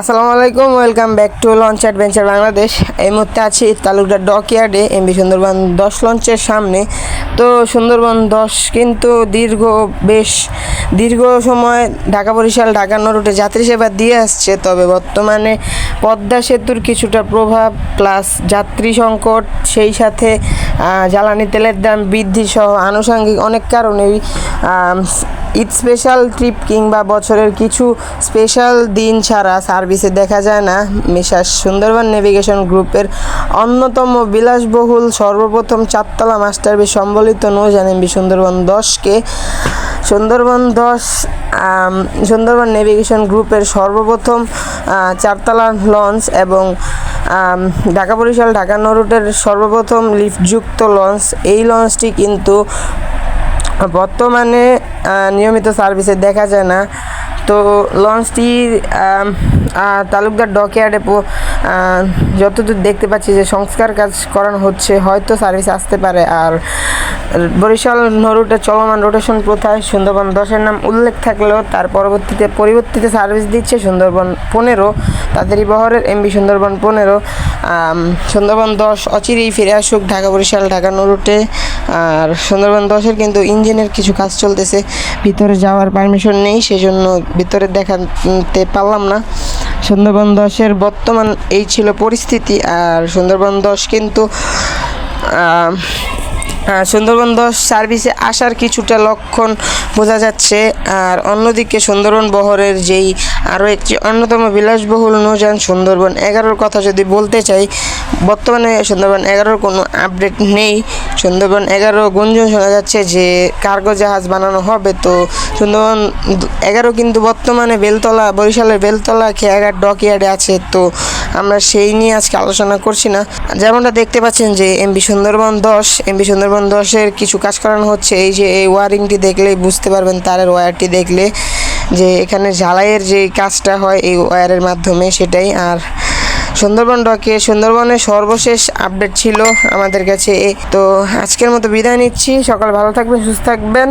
আসসালামু আলাইকুম, welcome back to launch adventure Bangladesh এই মুহূর্তে আছি তালুকদার ডকইয়ার্ডে এমবি সুন্দরবন দশ লঞ্চের সামনে। তো সুন্দরবন দশ কিন্তু দীর্ঘ, বেশ দীর্ঘ সময় ঢাকা বরিশাল, ঢাকা রুটে যাত্রী সেবা দিয়ে আসছে। তবে বর্তমানে পদ্মা সেতুর কিছুটা প্রভাব প্লাস যাত্রী সংকট, সেই সাথে জ্বালানি তেলের দাম বৃদ্ধি সহ আনুষঙ্গিক অনেক কারণেই ঈদ স্পেশাল ট্রিপ কিংবা বছরের কিছু স্পেশাল দিন ছাড়া সার্ভিসে দেখা যায় না। মিশাস সুন্দরবন নেভিগেশন গ্রুপের অন্যতম বিলাসবহুল সর্বপ্রথম চারতলা মাস্টার বি সম্বলিত নৌযান এমবি সুন্দরবন দশকে সুন্দরবন দশ সুন্দরবন নেভিগেশন গ্রুপের সর্বপ্রথম চারতলা লঞ্চ এবং ঢাকা বরিশাল ঢাকা নরুটের সর্বপ্রথম লিফটযুক্ত লঞ্চ এই লঞ্চটি কিন্তু বর্তমানে নিয়মিত সার্ভিসে দেখা যায় না। তো লঞ্চটি তালুকদার ডকইয়ার্ডে যতদূর দেখতে পাচ্ছি যে সংস্কার কাজ করানো হচ্ছে, হয়তো সার্ভিস আসতে পারে। আর বরিশাল নরুটে চলমান রোটেশন প্রথায় সুন্দরবন দশের নাম উল্লেখ থাকলেও তার পরবর্তীতে পরিবর্তিতে সার্ভিস দিচ্ছে সুন্দরবন পনেরো, তাদেরই বহরের এমবি সুন্দরবন পনেরো। সুন্দরবন দশ, অচিরেই ফিরে আসুক ঢাকা বরিশাল, ঢাকা নরুটে। আর সুন্দরবন দশের কিন্তু ইঞ্জিনের কিছু কাজ চলতেছে। ভিতরে যাওয়ার পারমিশন নেই, সেজন্য ভিতরে দেখাতে পারলাম না। সুন্দরবন দশের বর্তমান এই ছিল পরিস্থিতি, আর সুন্দরবন দশ কিন্তু সুন্দরবন দশ সার্ভিসে আসার কিছুটা লক্ষণ বোঝা যাচ্ছে। আর অন্যদিকে সুন্দরবন বহরের যেই আরও একটি অন্যতম বিলাসবহুল নৌযান সুন্দরবন এগারোর কথা যদি বলতে চাই, বর্তমানে সুন্দরবন এগারোর কোনো আপডেট নেই। সুন্দরবন এগারো গুঞ্জন শোনা যাচ্ছে যে কার্গো জাহাজ বানানো হবে। তো সুন্দরবন এগারো কিন্তু বর্তমানে বেলতলা, বরিশালের বেলতলা, খেয়াঘাট, ডকইয়ার্ডে আছে। তো আমরা সেই নিয়ে আজকে আলোচনা করছি না। যেমনটা দেখতে পাচ্ছেন যে এমবি সুন্দরবন দশ এমবি সুন্দরবন দশের কিছু কাজ করানো হচ্ছে। এই যে এই ওয়ারিংটি দেখলেই বুঝতে পারবেন, তারের ওয়্যারটি দেখলে যে এখানে ঝালাইয়ের যে কাজটা হয় এই ওয়্যারের মাধ্যমে সেটাই। আর সুন্দরবন ডকে সুন্দরবনের সর্বশেষ আপডেট ছিল আমাদের কাছে। তো আজকের মতো বিদায় নিচ্ছি। সকাল ভালো থাকবেন, সুস্থ থাকবেন।